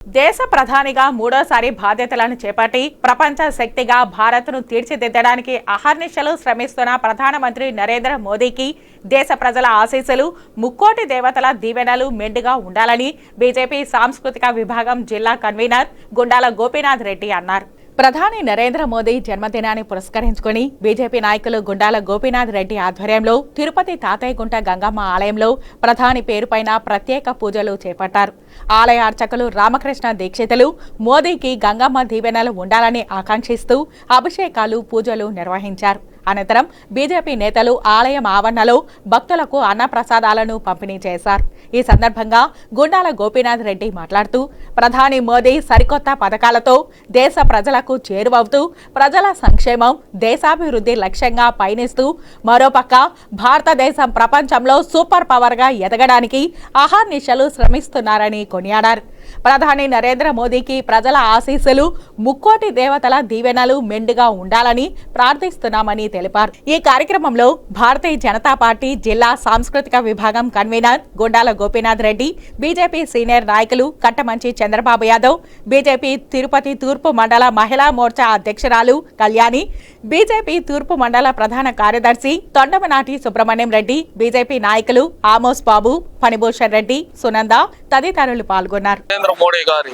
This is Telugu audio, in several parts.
దేశ ప్రధానిగా మూడోసారి బాధ్యతలను చేపట్టి ప్రపంచ శక్తిగా భారత్ను తీర్చిదిద్దడానికి అహర్నిశలు శ్రమిస్తున్న ప్రధానమంత్రి నరేంద్ర మోదీకి దేశ ప్రజల ఆశీస్సులు ముక్కోటి దేవతల దీవెనలు మెండుగా ఉండాలని బీజేపీ సాంస్కృతిక విభాగం జిల్లా కన్వీనర్ గుండాల గోపీనాథ్ రెడ్డి అన్నారు. ప్రధాని నరేంద్ర మోదీ జన్మదినాన్ని పురస్కరించుకుని బీజేపీ నాయకులు గుండాల గోపీనాథ్ రెడ్డి ఆధ్వర్యంలో తిరుపతి తాతయ్యగుంట గంగమ్మ ఆలయంలో ప్రధాని పేరుపైన ప్రత్యేక పూజలు చేపట్టారు. ఆలయ అర్చకులు రామకృష్ణ దీక్షితులు మోదీకి గంగమ్మ దీవెనలు ఉండాలని ఆకాంక్షిస్తూ అభిషేకాలు పూజలు నిర్వహించారు. అనంతరం బీజేపీ నేతలు ఆలయం ఆవరణలో భక్తులకు అన్నప్రసాదాలను పంపిణీ చేశారు. ఈ సందర్భంగా గుండాల గోపీనాథ్ రెడ్డి మాట్లాడుతూ ప్రధాని మోదీ సరికొత్త పథకాలతో దేశ ప్రజలకు చేరువవుతూ ప్రజల సంక్షేమం దేశాభివృద్ధి లక్ష్యంగా పయనిస్తూ మరోపక్క భారతదేశం ప్రపంచంలో సూపర్ పవర్గా ఎదగడానికి అహర్నిశలు శ్రమిస్తున్నారని కొనియాడారు. ప్రధాని నరేంద్ర మోదీకి ప్రజల ఆశీస్సులు ముక్కోటి దేవతల దీవెనలు మెండుగా ఉండాలని ప్రార్థిస్తున్నామని తెలిపారు. ఈ కార్యక్రమంలో భారతీయ జనతా పార్టీ జిల్లా సాంస్కృతిక విభాగం convener Gundala Gopinath Reddy BJP senior నాయకులు కట్టమంచి చంద్రబాబు యాదవ్ బీజేపీ తిరుపతి తూర్పు మండల మహిళా మోర్చా అధ్యక్షురాలు కళ్యాణి బీజేపీ తూర్పు మండల ప్రధాన కార్యదర్శి తొండమనాటి సుబ్రహ్మణ్యం రెడ్డి బీజేపీ నాయకులు ఆమోస్ బాబు ఫణిభూషణ్ రెడ్డి సునంద తదితరులు పాల్గొన్నారు. నరేంద్ర మోడీ గారి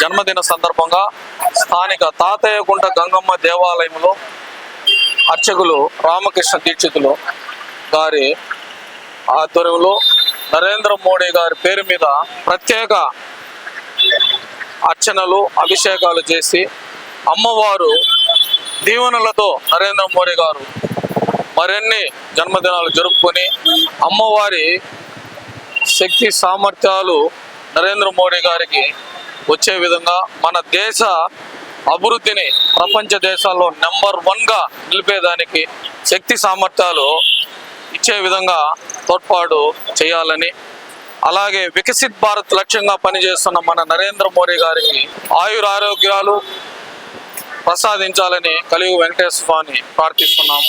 జన్మదిన సందర్భంగా స్థానిక తాతయ్యగుంట గంగమ్మ దేవాలయంలో అర్చకులు రామకృష్ణ దీక్షితులు గారి ఆధ్వర్యంలో నరేంద్ర మోడీ గారి పేరు మీద ప్రత్యేక అర్చనలు అభిషేకాలు చేసి అమ్మవారు దీవెనలతో నరేంద్ర మోడీ గారు మరిన్ని జన్మదినాలు జరుపుకొని అమ్మవారి శక్తి సామర్థ్యాలు నరేంద్ర మోడీ గారికి వచ్చే విధంగా మన దేశ అభివృద్ధిని ప్రపంచ దేశాల్లో నెంబర్ వన్గా నిలిపేదానికి శక్తి సామర్థ్యాలు ఇచ్చే విధంగా తోడ్పాటు చేయాలని అలాగే వికసిత్ భారత్ లక్ష్యంగా పనిచేస్తున్న మన నరేంద్ర మోడీ గారికి ఆయురారోగ్యాలు ప్రసాదించాలని కలియుగ వెంకటేశ్వర స్వామిని ప్రార్థిస్తున్నాము.